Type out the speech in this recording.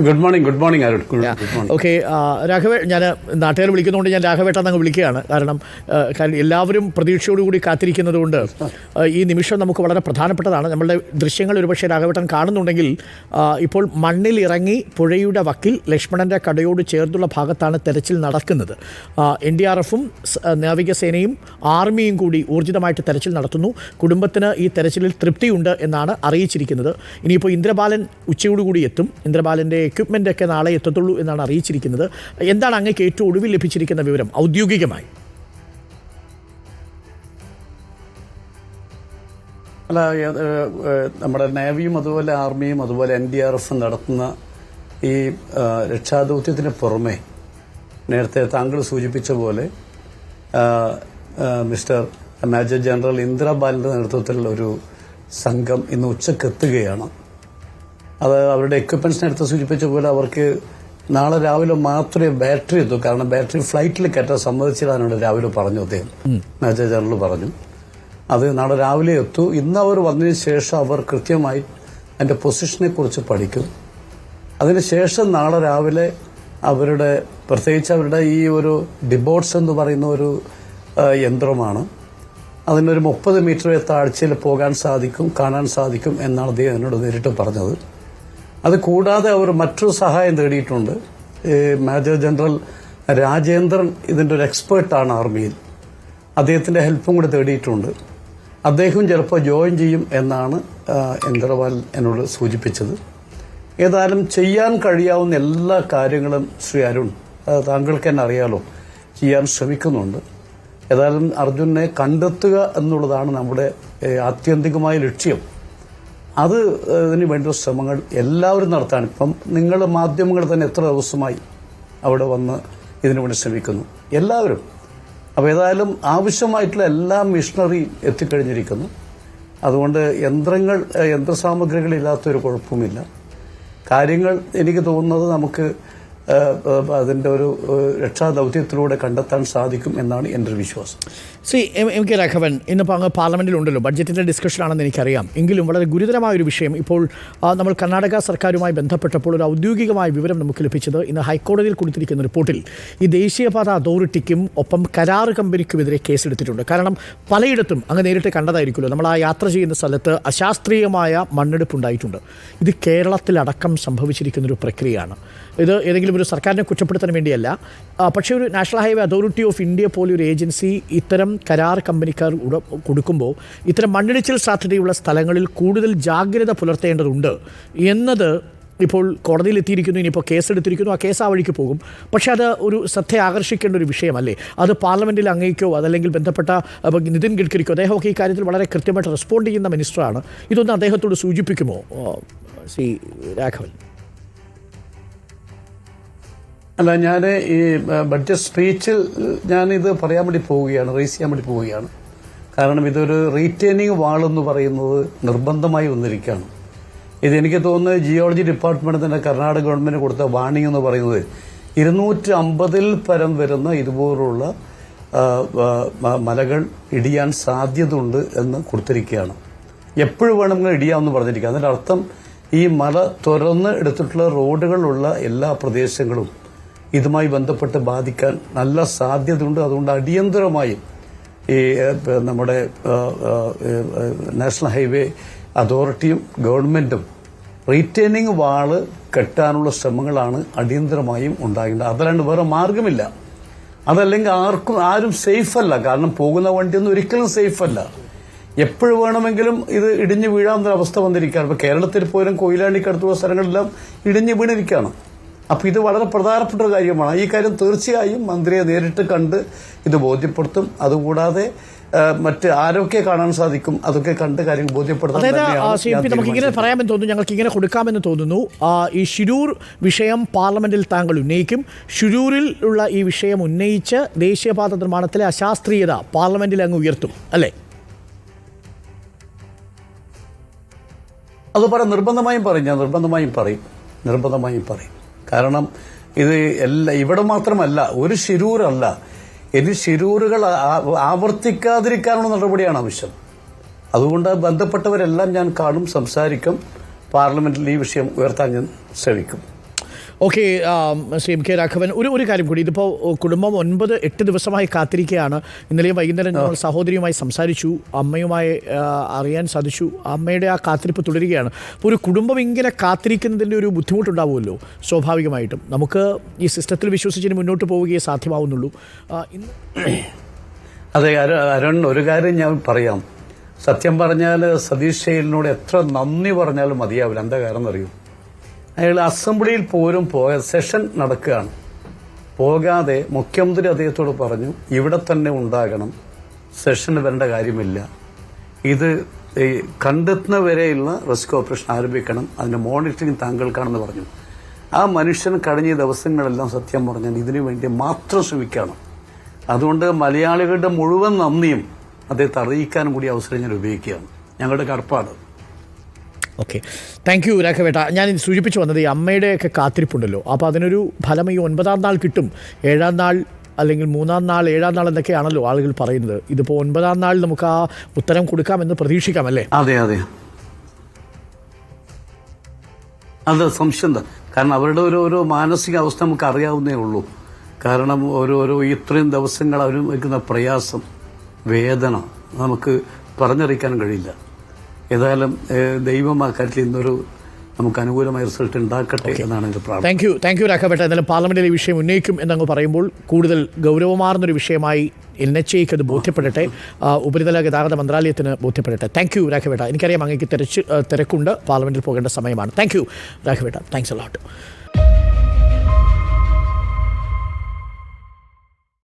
Good morning good morning Arun okay രാഘവേ ഞാൻ നാട്ടുകാർ വിളിക്കുന്നതുകൊണ്ട് ഞാൻ രാഘവേട്ടൻ അങ്ങ് വിളിക്കുകയാണ്. കാരണം എല്ലാവരും പ്രതീക്ഷയോടുകൂടി കാത്തിരിക്കുന്നതുകൊണ്ട് ഈ നിമിഷം നമുക്ക് വളരെ പ്രധാനപ്പെട്ടതാണ്. നമ്മളുടെ ദൃശ്യങ്ങൾ ഒരുപക്ഷെ രാഘവേട്ടൻ കാണുന്നുണ്ടെങ്കിൽ ഇപ്പോൾ മണ്ണിൽ ഇറങ്ങി പുഴയുടെ വക്കിൽ ലക്ഷ്മണന്റെ കടയോട് ചേർന്നുള്ള ഭാഗത്താണ് തെരച്ചിൽ നടക്കുന്നത്. എൻ ഡി ആർ എഫും നാവികസേനയും ആർമിയും കൂടി ഊർജിതമായിട്ട് തെരച്ചിൽ നടത്തുന്നു. കുടുംബത്തിന് ഈ തെരച്ചിലിൽ തൃപ്തിയുണ്ട് എന്നാണ് അറിയിച്ചിരിക്കുന്നത്. ഇനിയിപ്പോൾ ഇന്ദ്രബാലൻ ഉച്ചയോടുകൂടി എത്തും. ഇന്ദ്രബാലന്റെ എക്യുപ്മെന്റ് ഒക്കെ നാളെ എത്തത്തുള്ളൂ എന്നാണ് അറിയിച്ചിരിക്കുന്നത്. എന്താണ് അങ്ങേക്ക് ഏറ്റവും ഒടുവിൽ ലഭിച്ചിരിക്കുന്ന വിവരം? ഔദ്യോഗികമായി. അല്ല നമ്മുടെ നേവിയും അതുപോലെ ആർമിയും അതുപോലെ എൻ ഡി ആർ എഫും നടത്തുന്ന ഈ രക്ഷാദൗത്യത്തിന് പുറമെ നേരത്തെ താങ്കൾ സൂചിപ്പിച്ച പോലെ മിസ്റ്റർ മേജർ ജനറൽ ഇന്ദിരാബാലിന്റെ നേതൃത്വത്തിലുള്ള ഒരു സംഘം ഇന്ന് ഉച്ചയ്ക്ക് എത്തുകയാണ് അത് അവരുടെ എക്യുപ്മെന്റ്സ് നേരത്തെ സൂചിപ്പിച്ച പോലെ അവർക്ക് നാളെ രാവിലെ മാത്രമേ ബാറ്ററി എത്തൂ. കാരണം ബാറ്ററി ഫ്ലൈറ്റിൽ കയറ്റാൻ സമ്മതിച്ചിടാനാണ് രാവിലെ പറഞ്ഞു അദ്ദേഹം. മേജർ ജനറൽ പറഞ്ഞു. അത് നാളെ രാവിലെ എത്തൂ. ഇന്ന് അവർ വന്നതിന് ശേഷം അവർ കൃത്യമായി അതിന്റെ പൊസിഷനെ കുറിച്ച് പഠിക്കും. അതിനുശേഷം നാളെ രാവിലെ അവരുടെ പ്രത്യേകിച്ച് അവരുടെ ഈ ഒരു ഡിബോട്ട്സ് എന്ന് പറയുന്ന ഒരു യന്ത്രമാണ്. അതിനൊരു മുപ്പത് മീറ്റർ താഴ്ചയിൽ പോകാൻ സാധിക്കും കാണാൻ സാധിക്കും എന്നാണ് അദ്ദേഹം എന്നോട് നേരിട്ട് പറഞ്ഞത്. അത് കൂടാതെ അവർ മറ്റൊരു സഹായം തേടിയിട്ടുണ്ട്. മേജർ ജനറൽ രാജേന്ദ്രൻ ഇതിന്റെ ഒരു എക്സ്പേർട്ടാണ് ആർമിയിൽ. അദ്ദേഹത്തിന്റെ ഹെൽപ്പും കൂടെ തേടിയിട്ടുണ്ട്. അദ്ദേഹം ചിലപ്പോൾ ജോയിൻ ചെയ്യും എന്നാണ് ഇന്ദ്രപാൽ എന്നോട് സൂചിപ്പിച്ചത്. ഏതായാലും ചെയ്യാൻ കഴിയാവുന്ന എല്ലാ കാര്യങ്ങളും ശ്രീ അരുൺ താങ്കൾക്ക് തന്നെ അറിയാലോ ചെയ്യാൻ ശ്രമിക്കുന്നുണ്ട്. ഏതായാലും അർജുനെ കണ്ടെത്തുക എന്നുള്ളതാണ് നമ്മുടെ ആത്യന്തികമായ ലക്ഷ്യം. അത് ഇതിന് വേണ്ട ശ്രമങ്ങൾ എല്ലാവരും നടത്താൻ. ഇപ്പം നിങ്ങൾ മാധ്യമങ്ങൾ തന്നെ എത്ര ദിവസമായി അവിടെ വന്ന് ഇതിനു വേണ്ടി ശ്രമിക്കുന്നു. എല്ലാവരും. അപ്പോൾ ഏതായാലും ആവശ്യമായിട്ടുള്ള എല്ലാ മിഷണറി എത്തിക്കഴിഞ്ഞിരിക്കുന്നു. അതുകൊണ്ട് യന്ത്രങ്ങൾ യന്ത്രസാമഗ്രികളില്ലാത്തൊരു കുഴപ്പമില്ല കാര്യങ്ങൾ എനിക്ക് തോന്നുന്നത് നമുക്ക് അതിന്റെ ഒരു രക്ഷാദൗത്യത്തിലൂടെ കണ്ടെത്താൻ സാധിക്കും എന്നാണ് എന്റെ ഒരു വിശ്വാസം. സി എം കെ രാഘവൻ ഇന്നിപ്പോൾ അങ്ങ് പാർലമെന്റിലുണ്ടല്ലോ ബഡ്ജറ്റിന്റെ ഡിസ്കഷനാണെന്ന് എനിക്കറിയാം. എങ്കിലും വളരെ ഗുരുതരമായ ഒരു വിഷയം ഇപ്പോൾ നമ്മൾ കർണാടക സർക്കാരുമായി ബന്ധപ്പെട്ടപ്പോൾ ഒരു ഔദ്യോഗികമായ വിവരം നമുക്ക് ലഭിച്ചത് ഇന്ന് ഹൈക്കോടതിയിൽ കൊടുത്തിരിക്കുന്ന റിപ്പോർട്ടിൽ ഈ ദേശീയപാത അതോറിറ്റിക്കും ഒപ്പം കരാർ കമ്പനിക്കുമെതിരെ കേസെടുത്തിട്ടുണ്ട്. കാരണം പലയിടത്തും അങ്ങ് നേരിട്ട് കണ്ടതായിരിക്കുമല്ലോ. നമ്മൾ ആ യാത്ര ചെയ്യുന്ന സ്ഥലത്ത് അശാസ്ത്രീയമായ മണ്ണെടുപ്പ് ഉണ്ടായിട്ടുണ്ട് ഇത് കേരളത്തിലടക്കം സംഭവിച്ചിരിക്കുന്ന ഒരു പ്രക്രിയയാണ്. ഇത് ഏതെങ്കിലും ഒരു സർക്കാരിനെ കുറ്റപ്പെടുത്താൻ വേണ്ടിയല്ല. പക്ഷേ ഒരു national highway authority of India പോലെ ഒരു ഏജൻസി ഇത്തരം കരാർ കമ്പനിക്കാർ കൊടുക്കുമ്പോൾ ഇത്തരം മണ്ണിടിച്ചിൽ സാധ്യതയുള്ള സ്ഥലങ്ങളിൽ കൂടുതൽ ജാഗ്രത പുലർത്തേണ്ടതുണ്ട് എന്നത് ഇപ്പോൾ കോടതിയിൽ എത്തിയിരിക്കുന്നു ഇനിയിപ്പോൾ കേസെടുത്തിരിക്കുന്നു ആ കേസ് ആ വഴിക്ക് പോകും. പക്ഷേ അത് ഒരു ശ്രദ്ധ ആകർഷിക്കേണ്ട ഒരു വിഷയമല്ലേ? അത് പാർലമെന്റിൽ അങ്ങേക്കോ അതല്ലെങ്കിൽ ബന്ധപ്പെട്ട നിതിൻ ഗഡ്കരിക്കോ അദ്ദേഹമൊക്കെ ഈ കാര്യത്തിൽ വളരെ കൃത്യമായിട്ട് റെസ്പോണ്ട് ചെയ്യുന്ന മിനിസ്റ്ററാണ്. ഇതൊന്ന് അദ്ദേഹത്തോട് സൂചിപ്പിക്കുമോ? സി രാഘവൻ. അല്ല ഞാൻ ഈ ബഡ്ജറ്റ് സ്പീച്ചിൽ ഞാൻ ഇത് പറയാൻ വേണ്ടി പോവുകയാണ് റേസ് ചെയ്യാൻ വേണ്ടി പോവുകയാണ്. കാരണം ഇതൊരു റീറ്റെയിനിങ് വാൾ എന്ന് പറയുന്നത് നിർബന്ധമായി വന്നിരിക്കുകയാണ്. ഇത് എനിക്ക് തോന്നുന്നത് ജിയോളജി ഡിപ്പാർട്ട്മെന്റ് തന്നെ കർണാടക ഗവൺമെന്റ് കൊടുത്ത വാണിംഗ് എന്ന് പറയുന്നത് ഇരുന്നൂറ്റി അമ്പതിൽ പരം വരുന്ന ഇതുപോലുള്ള മലകൾ ഇടിയാൻ സാധ്യതയുണ്ട് എന്ന് കൊടുത്തിരിക്കുകയാണ്. എപ്പോഴും വേണമെങ്കിലും ഇടിയാമെന്ന് പറഞ്ഞിരിക്കുക. അതിന്റെ അർത്ഥം ഈ മല തുറന്ന് എടുത്തിട്ടുള്ള റോഡുകളുള്ള എല്ലാ പ്രദേശങ്ങളും ഇതുമായി ബന്ധപ്പെട്ട് ബാധിക്കാൻ നല്ല സാധ്യതയുണ്ട്. അതുകൊണ്ട് അടിയന്തരമായും ഈ നമ്മുടെ നാഷണൽ ഹൈവേ അതോറിറ്റിയും ഗവൺമെന്റും റീറ്റെയിനിങ് വാൾ കെട്ടാനുള്ള ശ്രമങ്ങളാണ് അടിയന്തരമായും ഉണ്ടാകേണ്ടത്. അതല്ലാണ്ട് വേറെ മാർഗമില്ല. അതല്ലെങ്കിൽ ആർക്കും ആരും സേഫ് അല്ല കാരണം പോകുന്ന വണ്ടിയൊന്നും ഒരിക്കലും സേഫ് അല്ല എപ്പോഴും വേണമെങ്കിലും ഇത് ഇടിഞ്ഞു വീഴാവുന്ന അവസ്ഥ വന്നിരിക്കുകയാണ്. ഇപ്പോൾ കേരളത്തിൽ പോലും കൊയിലാണ്ടിക്കടുത്തുള്ള സ്ഥലങ്ങളെല്ലാം ഇടിഞ്ഞു വീണിരിക്കുകയാണ്. അപ്പൊ ഇത് വളരെ പ്രധാനപ്പെട്ട ഒരു കാര്യമാണ്. ഈ കാര്യം തീർച്ചയായും മന്ത്രിയെ നേരിട്ട് കണ്ട് ഇത് ബോധ്യപ്പെടുത്തും. അതുകൂടാതെ മറ്റ് ആരൊക്കെ കാണാൻ സാധിക്കും അതൊക്കെ കണ്ട് കാര്യങ്ങൾ ബോധ്യപ്പെടുത്താൻ നമുക്ക് ഇങ്ങനെ പറയാമെന്ന് തോന്നുന്നു. ഞങ്ങൾക്ക് ഇങ്ങനെ കൊടുക്കാമെന്ന് തോന്നുന്നു. ഈ ഷിരൂർ വിഷയം പാർലമെന്റിൽ താങ്കൾ ഉന്നയിക്കും. ഷിരൂരിൽ ഉള്ള ഈ വിഷയം ഉന്നയിച്ച് ദേശീയപാത നിർമ്മാണത്തിലെ അശാസ്ത്രീയത പാർലമെന്റിൽ അങ്ങ് ഉയർത്തും. അല്ലേ? അത് പറ നിർബന്ധമായും പറയും. ഞാൻ നിർബന്ധമായും പറയും. നിർബന്ധമായും പറയും. കാരണം ഇത് എല്ലാ ഇവിടെ മാത്രമല്ല ഒരു ശിരൂരല്ല. ഇനി ശിരൂരുകൾ ആവർത്തിക്കാതിരിക്കാനുള്ള നടപടിയാണ് ആവശ്യം. അതുകൊണ്ട് ബന്ധപ്പെട്ടവരെല്ലാം ഞാൻ കാണും സംസാരിക്കും. പാർലമെന്റിൽ ഈ വിഷയം ഉയർത്താൻ ഞാൻ ശ്രമിക്കും. Okay Shri M K Raghavan ഒരു ഒരു കാര്യം കൂടി. ഇതിപ്പോൾ കുടുംബം ഒൻപത് എട്ട് ദിവസമായി കാത്തിരിക്കുകയാണ്. ഇന്നലെയും വൈകുന്നേരം ഞങ്ങൾ സഹോദരിയുമായി സംസാരിച്ചു. അമ്മയുമായി അറിയാൻ സാധിച്ചു. അമ്മയുടെ ആ കാത്തിരിപ്പ് തുടരുകയാണ്. അപ്പോൾ ഒരു കുടുംബം ഇങ്ങനെ കാത്തിരിക്കുന്നതിന്റെ ഒരു ബുദ്ധിമുട്ടുണ്ടാവുമല്ലോ സ്വാഭാവികമായിട്ടും. നമുക്ക് ഈ സിസ്റ്റത്തിൽ വിശ്വസിച്ചിന് മുന്നോട്ട് പോവുകയേ സാധ്യമാവുന്നുള്ളൂ. ഇന്ന് അതെ അരു- അരുൺ ഒരു കാര്യം ഞാൻ പറയാം. സത്യം പറഞ്ഞാൽ സതീഷ് ശൈലിനോട് എത്ര നന്ദി പറഞ്ഞാലും മതിയാവില്ല. എന്താ കാരണം അറിയൂ അയാൾ അസംബ്ലിയിൽ പോരും പോയ സെഷൻ നടക്കുകയാണ്. പോകാതെ മുഖ്യമന്ത്രി അദ്ദേഹത്തോട് പറഞ്ഞു ഇവിടെ തന്നെ ഉണ്ടാകണം. സെഷൻ വരേണ്ട കാര്യമില്ല. ഇത് ഈ കണ്ടെത്തുന്നവരെയുള്ള റെസ്ക്യൂ ഓപ്പറേഷൻ ആരംഭിക്കണം. അതിന്റെ മോണിറ്ററിംഗ് താങ്കൾക്കാണെന്ന് പറഞ്ഞു. ആ മനുഷ്യൻ കഴിഞ്ഞ ദിവസങ്ങളെല്ലാം സത്യം പറഞ്ഞാൽ ഇതിനു വേണ്ടി മാത്രം ശ്രമിക്കുകയാണ്. അതുകൊണ്ട് മലയാളികളുടെ മുഴുവൻ നന്ദിയും അദ്ദേഹത്തെ അറിയിക്കാനും കൂടി അവസരം ഞാൻ ഉപയോഗിക്കുകയാണ്. ഞങ്ങളുടെ കടപ്പാട്. ഓക്കെ താങ്ക് യു രാഘവേട്ട ഞാൻ ഇത് സൂചിപ്പിച്ചു വന്നത് ഈ അമ്മയുടെയൊക്കെ കാത്തിരിപ്പുണ്ടല്ലോ. അപ്പോൾ അതിനൊരു ഫലം ഈ ഒൻപതാം നാൾ കിട്ടും. ഏഴാം നാൾ അല്ലെങ്കിൽ മൂന്നാം നാൾ ഏഴാം നാൾ എന്നൊക്കെയാണല്ലോ ആളുകൾ പറയുന്നത്. ഇതിപ്പോൾ ഒൻപതാം നാൾ നമുക്ക് ആ ഉത്തരം കൊടുക്കാമെന്ന് പ്രതീക്ഷിക്കാം അല്ലേ? അതെ അതെ. അത് സംശയം കാരണം അവരുടെ ഒരു ഒരു മാനസിക അവസ്ഥ നമുക്ക് അറിയാവുന്നേ ഉള്ളൂ. കാരണം ഓരോരോ ഓരോ ഇത്രയും ദിവസങ്ങൾ അവർ വയ്ക്കുന്ന പ്രയാസം വേദന നമുക്ക് പറഞ്ഞറിയിക്കാൻ കഴിയില്ല. ഏതായാലും ദൈവം ആ കാര്യത്തിൽ ഇന്നൊരു നമുക്ക് അനുകൂലമായ റിസൾട്ട് ഉണ്ടാക്കട്ടെ എന്നാണ് എന്റെ പ്രാർത്ഥന. താങ്ക് യു താങ്ക് യു രാഘവേട്ട. എന്നാലും പാർലമെന്റിൽ ഈ വിഷയം ഉന്നയിക്കും എന്നങ്ങ് പറയുമ്പോൾ കൂടുതൽ ഗൗരവമാർന്നൊരു വിഷയമായി എൻ എച്ച് ഐക്ക് അത് ബോധ്യപ്പെടട്ടെ. ഉപരിതല ഗതാഗത മന്ത്രാലയത്തിന് ബോധ്യപ്പെടട്ടെ. Thank you രാഘവേട്ട. എനിക്കറിയാം അങ്ങേക്ക് തിരച്ച് തിരക്കുണ്ട്. പാർലമെന്റിൽ പോകേണ്ട സമയമാണ്. Thank you രാഘവേട്ട. Thanks a lot